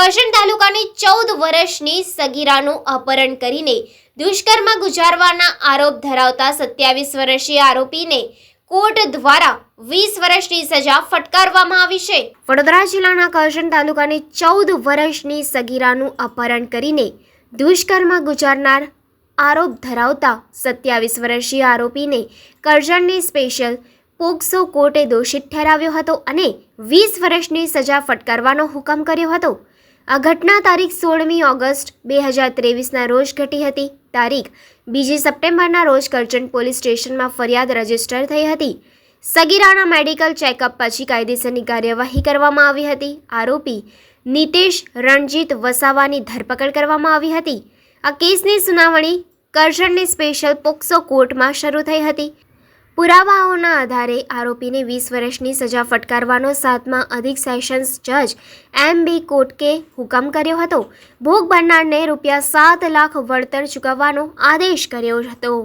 કરજણ તાલુકાની ચૌદ વર્ષની સગીરાનું અપહરણ કરીને દુષ્કર્મ ગુજારવાના આરોપ ધરાવતા સત્યાવીસ વર્ષીય આરોપીને કોર્ટ દ્વારા વીસ વર્ષની સજા ફટકારવામાં આવી છે. વડોદરા જિલ્લાના કરશન તાલુકાની ચૌદ વર્ષની સગીરાનું અપહરણ કરીને દુષ્કર્મ ગુજારનાર આરોપ ધરાવતા સત્યાવીસ વર્ષીય આરોપીને કરજણની સ્પેશિયલ પોક્સો કોર્ટે દોષિત ઠેરાવ્યો હતો અને વીસ વર્ષની સજા ફટકારવાનો હુકમ કર્યો હતો. આ ઘટના તારીખ સોળમી ઓગસ્ટ બે હજાર ત્રેવીસના રોજ ઘટી હતી. તારીખ બીજી સપ્ટેમ્બરના રોજ કરજણ પોલીસ સ્ટેશનમાં ફરિયાદ રજિસ્ટર થઈ હતી. સગીરાના મેડિકલ ચેકઅપ પછી કાયદેસરની કાર્યવાહી કરવામાં આવી હતી. આરોપી નિતેશ રણજીત વસાવાની ધરપકડ કરવામાં આવી હતી. આ કેસની સુનાવણી કરજણની સ્પેશિયલ પોક્સો કોર્ટમાં શરૂ થઈ હતી. પુરાવાઓના આધારે આરોપીને વીસ વર્ષની સજા ફટકારવાનો સાતમા અધિક સેશન્સ જજ એમ બી કોટકે હુકમ કર્યો હતો. ભોગ બનનારને રૂપિયા સાત લાખ વળતર ચૂકવવાનો આદેશ કર્યો હતો.